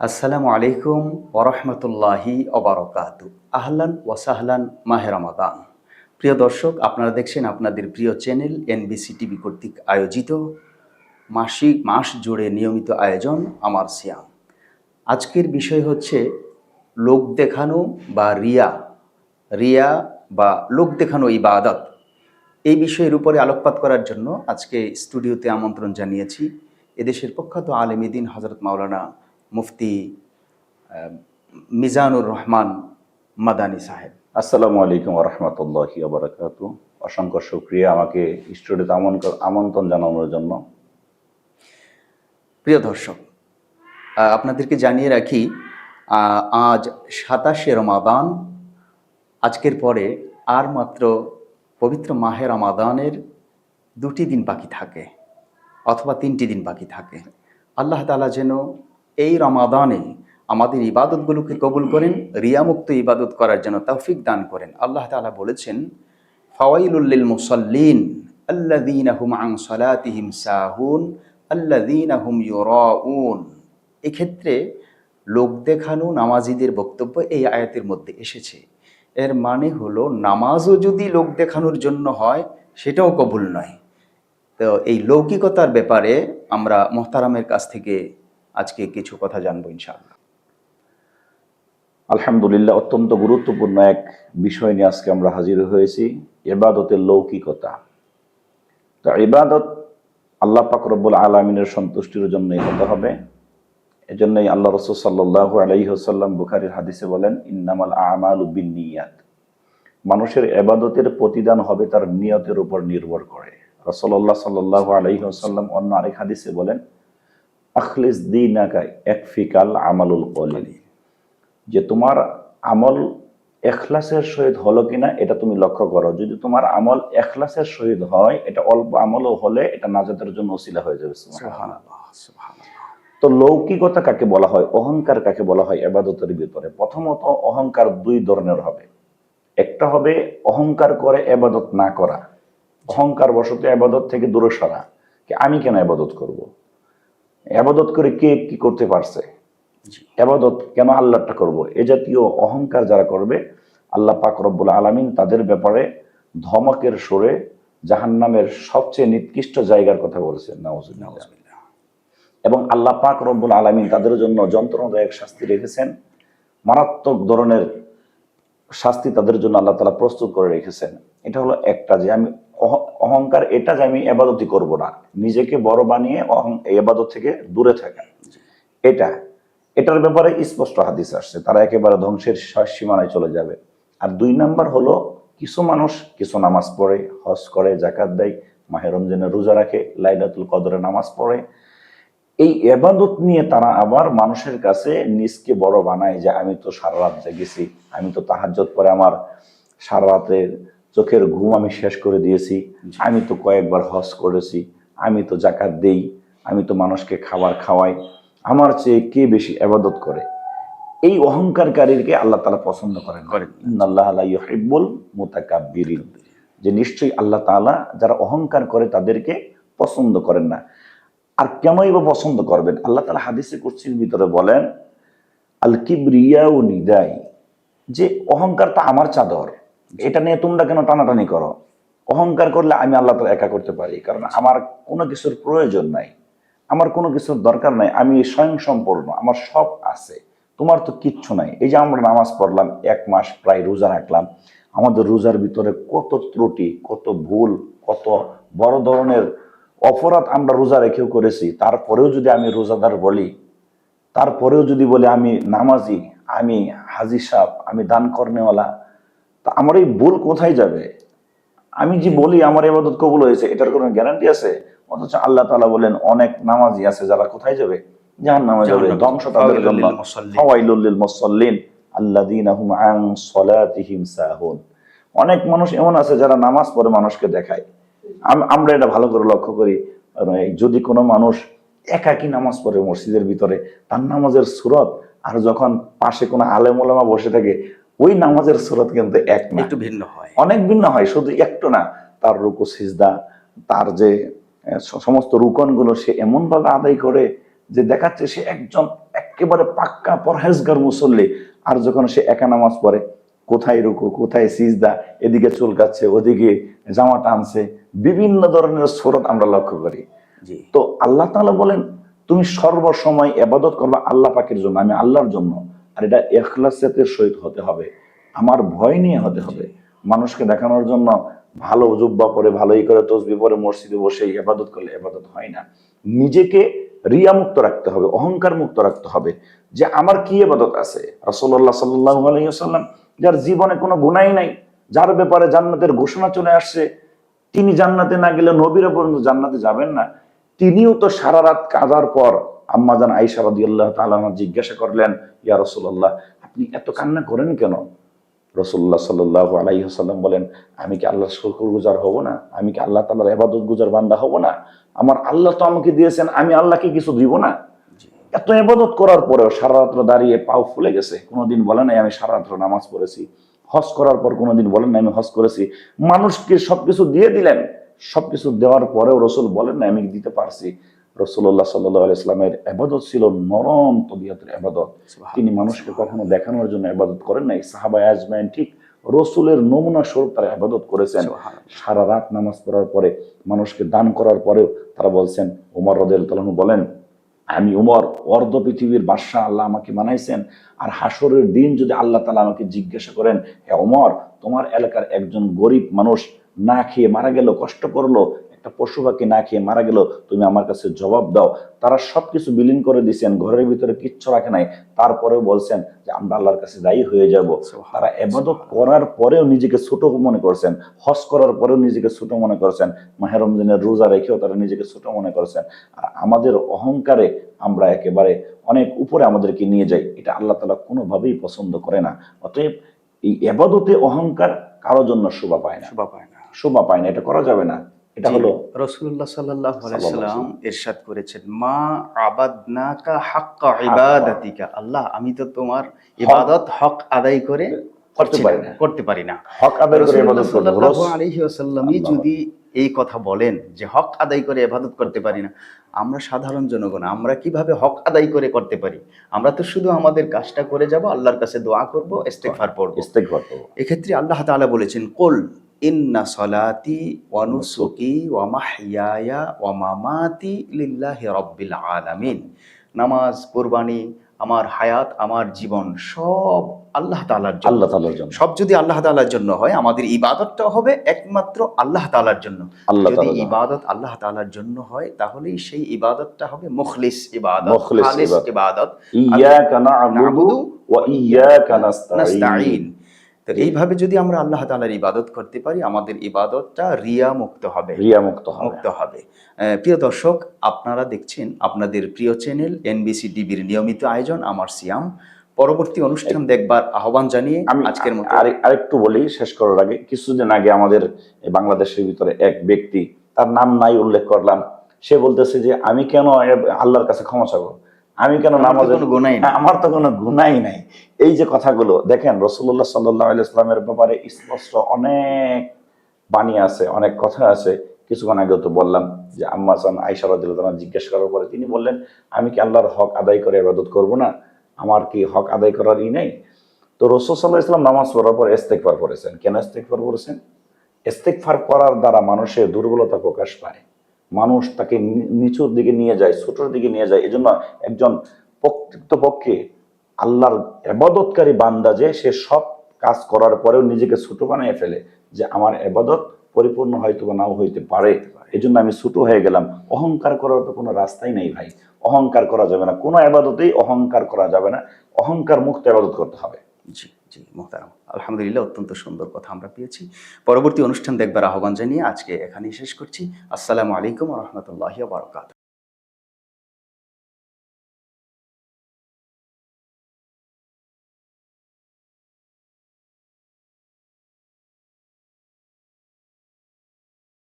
আসসালামু আলাইকুম ওরহমতুল্লাহি অবরকাত আহলান ওয়াসাহলান মাহে রমাদান। প্রিয় দর্শক, আপনারা দেখছেন আপনাদের প্রিয় চ্যানেল এনবিসি টিভি কর্তৃক আয়োজিত মাসিক মাস জুড়ে নিয়মিত আয়োজন আমার সিয়াম। আজকের বিষয় হচ্ছে লোক দেখানো বা রিয়া। রিয়া বা লোক দেখানো এই ইবাদত। এই বিষয়ের উপরে আলোকপাত করার জন্য আজকে স্টুডিওতে আমন্ত্রণ জানিয়েছি। এদেশের প্রখ্যাত আলেমিদিন হজরত মাওলানা মুফতি মিজানুর রহমান মাদানী সাহেব। আসসালামু আলাইকুম রহমতুল্লাহি আবরাকাত অসংখ্য শুক্রিয়া আমাকে স্টুডিওতে আমন- আমন্ত্রণ জানানোর জন্য। প্রিয় দর্শক আপনাদেরকে জানিয়ে রাখি আজ সাতাশে রমাদান। আজকের পরে আর মাত্র পবিত্র মাহে রমাদানের দুটি দিন বাকি থাকে অথবা তিনটি দিন বাকি থাকে। আল্লাহ তালা যেন এই রমাদানে আমাদের ইবাদতগুলোকে কবুল করেন, রিয়ামুক্ত ইবাদত করার জন্য তৌফিক দান করেন। আল্লাহ তালা বলেছেন ফাওয়াইলুল্লিল মুসল্লিন আল্লাযীন হুম আন সালাতিহিম সাহুন, আল্লাযীন হুম ইউরাউন। এক্ষেত্রে লোক দেখানো নামাজিদের বক্তব্য এই আয়াতের মধ্যে এসেছে। এর মানে হলো, নামাজও যদি লোক দেখানোর জন্য হয়, সেটাও কবুল নয়। তো এই লৌকিকতার ব্যাপারে আমরা মোহতারামের কাছ থেকে আজকে কিছু কথা জানব ইনশাআল্লাহ। আলহামদুলিল্লাহ, অত্যন্ত গুরুত্বপূর্ণ এক বিষয় নিয়ে আজকে আমরা হাজির হয়েছি এবাদতের লৌকিকতা। তো ইবাদত আল্লাহ পাক রব্বুল আলমিনের সন্তুষ্টির জন্যই হতে হবে। এজন্যই আল্লাহ রসুল সাল্লাহ আলাইহসাল্লাম বুখারির হাদিসে বলেন, ইন্নামাল আমাল উবিন নিয়াত মানুষের এবাদতের প্রতিদান হবে তার নিয়তের উপর নির্ভর করে। রসল্লাহ সাল্লাহ আলাইহসাল্লাম অন্য আরেক হাদিসে বলেন আখলিস দিনাকা একফিকাল আমালুল কলি যে তোমার আমল এখলাসের সহিত হলো কিনা এটা তুমি লক্ষ্য করো। যদি তোমার আমল এখলাসের সহিত হয় এটা অল্প আমলও হলে এটা নাজাতের জন্য ওসিলা হয়ে যাবে। তো লৌকিকতা কাকে বলা হয় অহংকার কাকে বলা হয় এবাদতের ভিতরে? প্রথমত অহংকার দুই ধরনের হবে। একটা হবে অহংকার করে এবাদত না করা। অহংকার বশত এবাদত থেকে দূরে সরা। আমি কেন এবাদত করব? এবাদত করে কে কি করতে পারছে? জি। এবাদত কেন আল্লাহটা করব? এ জাতীয় অহংকার যারা করবে আল্লাহ পাক রব্বুল আলামিন তাদের ব্যাপারে ধমকের সুরে জাহান্নামের সবচেয়ে নিকৃষ্ট জায়গার কথা বলেছেন। এবং আল্লাহ পাক রব্বুল আলামিন তাদের জন্য যন্ত্রণাদায়ক শাস্তি রেখেছেন। মারাত্মক ধরনের শাস্তি তাদের জন্য আল্লাহ তালা প্রস্তুত করে রেখেছেন। এটা হলো একটা যে আমি অহংকার এটা যে আমি এবাদতি করব না। নিজেকে বড় বানিয়ে অহং এবাদত থেকে দূরে থাকা। এটা, এটার ব্যাপারে স্পষ্ট হাদিস আসছে। তারা একেবারে ধ্বংসের সীমানায় চলে যাবে। আর দুই নাম্বার হলো, কিছু মানুষ কিছু নামাজ পড়ে, হজ করে জাকাত দেয়, মাহে রমজানের রোজা রাখে, লাইলাতুল কদরে নামাজ পড়ে। এই এবাদত নিয়ে তারা আবার মানুষের কাছে নিজকে বড় বানায় যে, আমি তো সারা রাত জেগেছি, আমি তো তাহাজ্জত পরে আমার সারা রাতের চোখের ঘুম আমি শেষ করে দিয়েছি। আমি তো কয়েকবার হজ করেছি। আমি তো জাকাত দেই। আমি তো মানুষকে খাবার খাওয়াই। আমার চেয়ে কে বেশি এবাদত করে? এই অহংকারকারীকে আল্লাহ তালা পছন্দ করেন করেন। আল্লাহ ইহিবুল মুতাকাব্বিরিন। যে নিশ্চয়ই আল্লাহ তাআলা যারা অহংকার করে তাদেরকে পছন্দ করেন না। আর কেনই বা পছন্দ করবেন? আল্লাহ তালা হাদিসে কুরসির ভিতরে বলেন আল কিবরিয়া ও নিদাই। যে অহংকারটা আমার চাদর। এটা নিয়ে তোমরা কেন টানাটানি করো? অহংকার করলে আমি আল্লাহ তালা একা করতে পারি, কারণ আমার কোনো কিছুর প্রয়োজন নাই। আমার কোনো কিছুর দরকার নাই, আমি স্বয়ং সম্পূর্ণ, আমার সব আছে। তোমার তো কিচ্ছু নাই। এই যে আমরা নামাজ পড়লাম, এক মাস প্রায় রোজা রাখলাম, আমাদের রোজার ভিতরে কত ত্রুটি, কত ভুল, কত বড় ধরনের অপরাধ আমরা রোজা রেখেও করেছি। তারপরেও যদি আমি রোজাদার বলি, তারপরেও যদি বলি আমি নামাজি, আমি হাজি সাহ আমি দান কর্নেওয়ালা তা আমার এই ভুল কোথায় যাবে? আমি যে বলি আমার এবাদত কবুল হয়েছে এটার কোনো গ্যারান্টি আছে? অথচ আল্লাহ তাআলা বলেন অনেক নামাজি আছে যারা কোথায় যাবে? জাহান নামে যাবে। ধ্বংস তাদের জন্য। ফাওয়াইলুল মুসাল্লিন। ফাওয়াইলুল লিল মুসাল্লিন আল্লাযীনা হুম সাহুন। অনেক মানুষ এমন আছে যারা নামাজ পড়ে মানুষকে দেখায়। আম- আমরা এটা ভালো করে লক্ষ্য করি। যদি কোনো মানুষ একাকি নামাজ পড়ে মসজিদের ভিতরে তার নামাজের সুরত আর যখন পাশে কোনো আলেম ওলামা বসে থাকে ওই নামাজের সুরত কিন্তু এক না। একটু ভিন্ন হয়। অনেক ভিন্ন হয় শুধু একটু না। তার রুকু সিজদা তার যে সমস্ত রুকনগুলো সে এমন ভাবে আদায় করে যে দেখাচ্ছে সে একজন একেবারে পাক্কা পরহেজগার মুসল্লি। আর যখন সে একা নামাজ পড়ে কোথায় রুকু কোথায় সিজদা এদিকে চুলকাচ্ছে ওদিকে জামা টানছে বিভিন্ন ধরনের স্রোত আমরা লক্ষ্য করি। তো আল্লাহ তাআলা বলেন তুমি সর্বসময় এবাদত করবা আল্লাহ পাকের জন্য আমি আল্লাহর জন্য। আর এটা এখলাসের সহিত হতে হবে। আমার ভয় নিয়ে হতে হবে। মানুষকে দেখানোর জন্য ভালো জুব্বা পরে, ভালোই করে তসবি পরে, মসজিদে বসে এবাদত করলে এবাদত হয় না। নিজেকে রিয়া মুক্ত রাখতে হবে অহংকার মুক্ত রাখতে হবে যে আমার কি এবাদত আছে? রাসূলুল্লাহ সাল্লাল্লাহু আলাইহি যার জীবনে কোনো গুণাই নাই, যার ব্যাপারে জান্নাতের ঘোষণা চলে আসছে, তিনি জান্নাতে না গেলে নবীরা পর্যন্ত জান্নাতে যাবেন না। তিনিও তো সারা রাত কাজার পর আম্মাজান আইসা রাদিয়াল্লাহু তাআলা জিজ্ঞাসা করলেন ইয়া রাসূলুল্লাহ আপনি এত কান্না করেন কেন? রসুল্লাহ সাল্লাহ আলাইসাল্লাম বলেন আমি কি আল্লাহ শুকুর গুজার হব না? আমি কি আল্লাহ তাল্লাহ এবাদত গুজার বান্দা হব না? আমার আল্লাহ তো আমাকে দিয়েছেন আমি আল্লাহকে কিছু দিব না? এত এবাদত করার পরেও সারা রাত্র দাঁড়িয়ে পাও ফুলে গেছে। কোনোদিন বলে নাই আমি সারা রাত্র নামাজ পড়েছি। হজ করার পর কোনোদিন বলেন না আমি হজ করেছি। মানুষকে সবকিছু দিয়ে দিলেন। সবকিছু দেওয়ার পরেও রসুল বলেন না আমি দিতে পারছি? রসুল্লাহ সাল্লাহ ইসলামের এবাদত ছিল নরম তবিয়তের এবাদত তিনি মানুষকে কখনো দেখানোর জন্য আবাদত করেন নাই। সাহাবাই আজমাইন ঠিক রসুলের নমুনা স্বরূপ তারা আবাদত করেছেন। সারা রাত নামাজ পড়ার পরে মানুষকে দান করার পরেও তারা বলছেন উমর রদেল তালু বলেন আমি উমর অর্ধ পৃথিবীর বাদশাহ আল্লাহ আমাকে মানাইছেন আর হাসরের দিন যদি আল্লাহ তালা আমাকে জিজ্ঞাসা করেন হে উমর তোমার এলাকার একজন গরিব মানুষ না খেয়ে মারা গেল কষ্ট করল একটা পশু পাখি না খেয়ে মারা গেল তুমি আমার কাছে জবাব দাও। তারা সবকিছু বিলীন করে দিয়েছেন ঘরের ভিতরে কিচ্ছু রাখে নাই। তারপরেও বলছেন যে আমরা আল্লাহর কাছে দায়ী হয়ে যাব। তারা এবাদত করার পরেও নিজেকে ছোট মনে করছেন হজ করার পরেও নিজেকে ছোট মনে করছেন মাহেরমদিনের রোজা রেখেও তারা নিজেকে ছোট মনে করছেন। আর আমাদের অহংকারে আমরা একেবারে অনেক উপরে আমাদেরকে নিয়ে যাই এটা আল্লাহ তালা কোনোভাবেই পছন্দ করে না। অতএব এই এবাদতে অহংকার কারোর জন্য শোভা পায় না। শোভা পায় না। শোভা পায় না এটা করা যাবে না। এটা হলো রসুল্লাহ সাল্লাহ সাল্লাল্লাহু সাল্লাম এরশাদ করেছেন মা আবাদনাকা হাক্কা ইবাদাতিকা। আল্লাহ আমি তো তোমার ইবাদত হক আদায় করে করতে পারি না, না। করতে পারি না। হক আদায় করে ইবাদত করব। সাল্লাল্লাহু আলাইহি ওয়াসাল্লামই। যদি এই কথা বলেন যে হক আদায় করে ইবাদত করতে পারি না আমরা সাধারণ জনগণ আমরা কীভাবে হক আদায় করে করতে পারি? আমরা তো শুধু আমাদের কাজটা করে যাব আল্লাহর কাছে দোয়া করব ইস্তেগফার পড়ব। ইস্তেগফার করব। এক্ষেত্রে আল্লাহ তাআলা বলেছেন কুল ইন্না সলাতি ওয়া নুসুকি ওয়া মাহইয়ায়া ওয়া মামাতি লিল্লাহি রাব্বিল আলামিন। নামাজ কুরবানি আমার হায়াত আমার জীবন সব আল্লাহ তাআলার জন্য। আল্লাহ তাআলার জন্য। সব যদি আল্লাহ তাআলার জন্য হয় আমাদের ইবাদতটা হবে একমাত্র আল্লাহ তাআলার জন্য। যদি। ইবাদত আল্লাহ তাআলার জন্য হয় তাহলেই সেই ইবাদতটা হবে মুখলিস ইবাদত মুখলিস খালিস ইবাদত। ইয়াকা না'বুদু ওয়া ইয়াকা নাস্তাঈন। তো এইভাবে যদি আমরা আল্লাহ তাআলার ইবাদত করতে পারি আমাদের ইবাদতটা রিয়া মুক্ত হবে। রিয়া মুক্ত মুক্ত হবে। প্রিয় দর্শক আপনারা দেখছেন আপনাদের প্রিয় চ্যানেল এনবিসি টিভির নিয়মিত আয়োজন আমার সিয়াম। পরবর্তী অনুষ্ঠান দেখবার আহ্বান জানিয়ে আমি আজকের মতো আরে- আরেকটু বলি শেষ করার আগে কিছুদিন আগে আমাদের বাংলাদেশের ভিতরে এক ব্যক্তি তার নাম নাই উল্লেখ করলাম। সে বলতেছে যে আমি কেন আল্লাহর কাছে ক্ষমা চাবো? আমি কেন নামাজে কোনো গুনাহই নাই। হ্যাঁ, আমার তো কোনো গুনাই নাই। এই যে কথাগুলো দেখেন রসুল্লাহ সাল্লাহ ইসলামের ব্যাপারে স্পষ্ট অনেক বাণী আছে অনেক কথা আছে। কিছুক্ষণ আগেও তো বললাম যে আম্মাসান আইসা রাদিয়াল্লাহু জিজ্ঞেস করার পরে তিনি বললেন আমি কি আল্লাহর হক আদায় করে ইবাদত করব না? আমার কি হক আদায় করার ই নেই? তো রসুল সাল্লাহ ইসলাম নামাজ পড়ার পর ইস্তেকফার করেছেন। কেন ইস্তেকফার করেছেন? ইস্তেকফার করার দ্বারা মানুষের দুর্বলতা প্রকাশ পায়। মানুষ তাকে নিচুর দিকে নিয়ে যায়, ছোটর দিকে নিয়ে যায়, এজন্য একজন প্রকৃত পক্ষে আল্লাহর এবাদতকারী বান্দা যে, সে সব কাজ করার পরেও নিজেকে ছোট বানিয়ে ফেলে যে, আমার এবাদত পরিপূর্ণ হয়তো বা নাও হইতে পারে। এই জন্য আমি ছোট হয়ে গেলাম। অহংকার করার তো কোনো রাস্তাই নেই ভাই। অহংকার করা যাবে না। কোনো আবাদতেই অহংকার করা যাবে না। অহংকার মুক্ত আবাদত করতে হবে। জি। জি, মোহতারাম। আলহামদুলিল্লাহ, অত্যন্ত সুন্দর কথা আমরা পেয়েছি। পরবর্তী অনুষ্ঠান দেখবার আহ্বান জানিয়ে আজকে এখানেই শেষ করছি। আসসালামু আলাইকুম রহমতুল্লাহ বারকাত